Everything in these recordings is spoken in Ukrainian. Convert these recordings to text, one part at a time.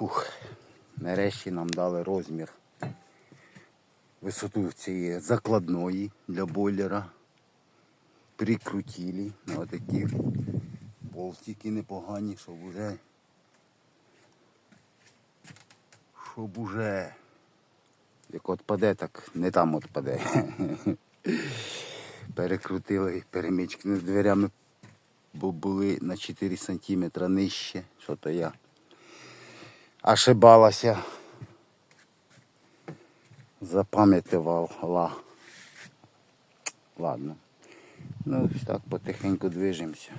Фух. Нарешті нам дали розмір. Висоту цієї закладної для бойлера. Прикрутили на отакі болтики непогані, щоб уже щоб уже як отпаде, так не там отпаде. Перекрутили перемички над дверями, бо були на 4 см нижче, що то я ошибалася. Запам'ятувала. Ладно. Ну, так потихеньку движемося.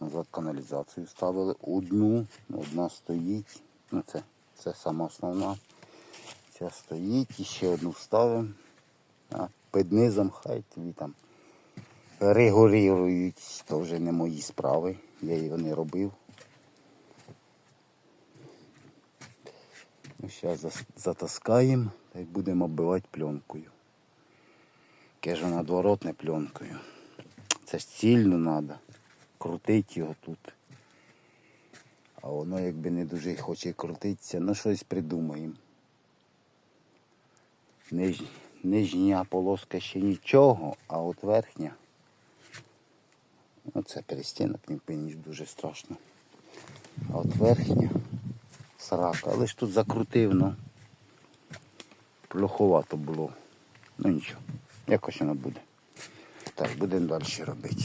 Назад каналізацію ставили одну, одна стоїть. Ну це, це сама основна. Ця стоїть, і ще одну вставимо. А під низом хай тобі там регулюють, то вже не мої справи. Я його не робив. Ну, зараз затаскаємо та й будемо оббивати пленкою. Каже надворотне пленкою. Це ж цільно треба. Крутити його тут. А воно якби не дуже хоче крутитися, ну щось придумаємо. Нижня полоска ще нічого, а от верхня. Оце перестінок не пиніш дуже страшно. А от верхня срака. Але ж тут закрутив, ну плоховато було. Ну нічого, якось воно буде. Так, будемо далі робити.